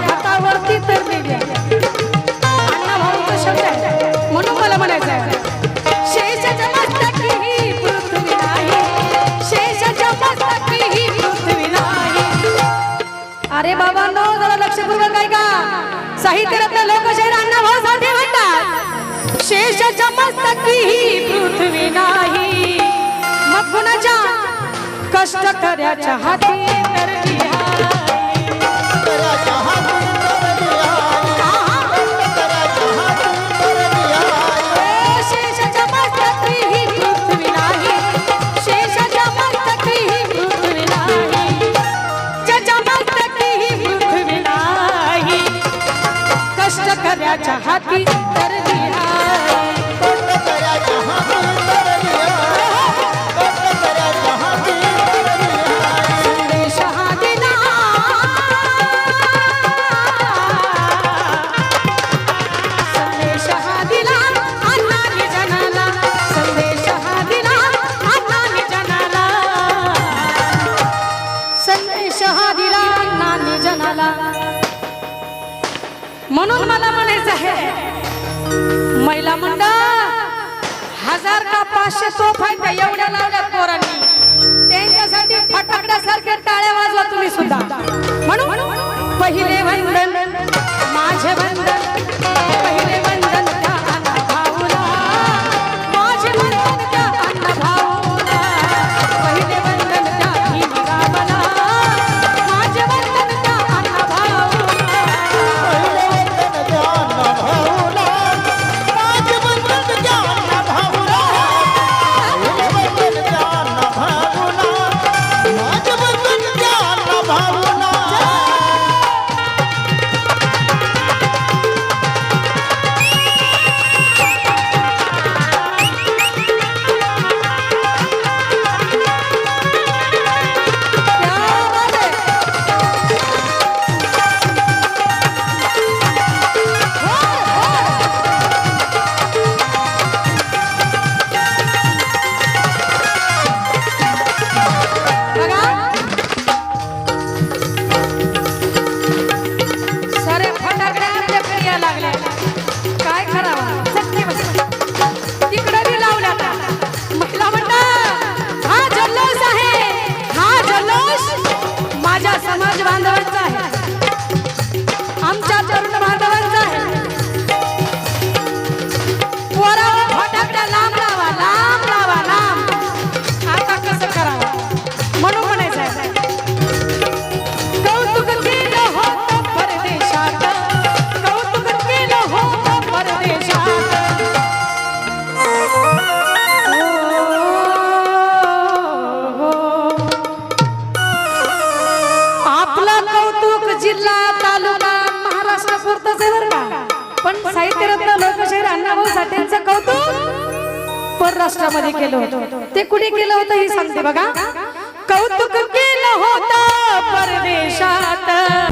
हातावरती तर म्हणायचं आहे. अरे बाबा नो जरा लक्षपूर्वक आहे का साहित्यरत्न लोकशाहीर अण्णा भाऊ साठे म्हणतात शेष मस्तकी ही पृथ्वी नाही. मग कुणाच्या? कष्ट कराच्या हाती तर की तरह म्हणून मला म्हणायचं आहे महिला मंडळ हजार का पाचशे सोफा एवढ्या लावल्यात पोरांनी. त्यांच्यासाठी फटाकड्यासारखे टाळ्या वाजवा तुम्ही सुद्धा. म्हणून पहिले भाई उत्सुकताच बरं का? पण साहित्यरत्न लोकशाहीर अण्णाभाऊ साठेंचं कौतुक परराष्ट्रामध्ये केलं होतं. ते कुठे केलं होतं हे सांगते बघा. कौतुक केलं होतं परदेशात.